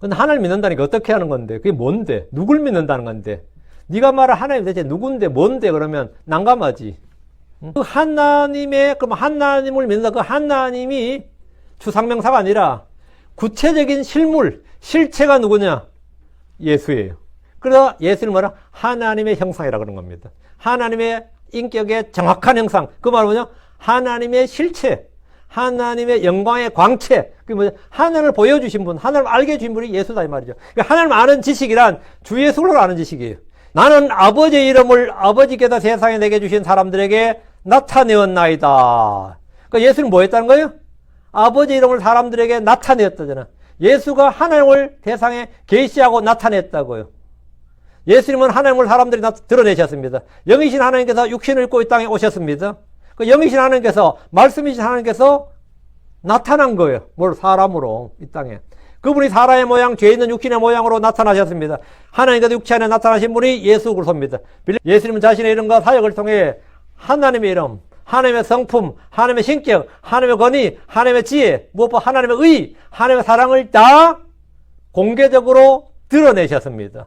근데 하나님 믿는다니까 어떻게 하는 건데? 그게 뭔데? 누굴 믿는다는 건데? 네가 말한 하나님 대체 누군데? 뭔데? 그러면 난감하지. 응? 그 하나님의 그럼 하나님을 믿는다. 그 하나님이 주상명사가 아니라 구체적인 실물, 실체가 누구냐? 예수예요. 그래서 예수는 뭐라? 하나님의 형상이라 그런 겁니다. 하나님의 인격의 정확한 형상. 그 말은 뭐냐? 하나님의 실체. 하나님의 영광의 광채. 그게 뭐냐? 하나님을 보여주신 분, 하나님을 알게 해주신 분이 예수다, 이 말이죠. 그러니까 하나님 아는 지식이란 주 예수를 아는 지식이에요. 나는 아버지의 이름을 아버지께서 세상에 내게 주신 사람들에게 나타내었나이다. 그러니까 예수는 뭐 했다는 거예요? 아버지 이름을 사람들에게 나타내었다잖아. 예수가 하나님을 대상에 계시하고 나타냈다고요. 예수님은 하나님을 사람들이 나- 드러내셨습니다. 영이신 하나님께서 육신을 입고 이 땅에 오셨습니다. 그 영이신 하나님께서 말씀이신 하나님께서 나타난 거예요. 뭘 사람으로 이 땅에. 그분이 사람의 모양, 죄 있는 육신의 모양으로 나타나셨습니다. 하나님께서 육체 안에 나타나신 분이 예수 그리스도입니다. 빌- 예수님은 자신의 이름과 사역을 통해 하나님의 이름, 하나님의 성품, 하나님의 신격, 하나님의 권위, 하나님의 지혜, 무엇보다 하나님의 의, 하나님의 사랑을 다 공개적으로 드러내셨습니다.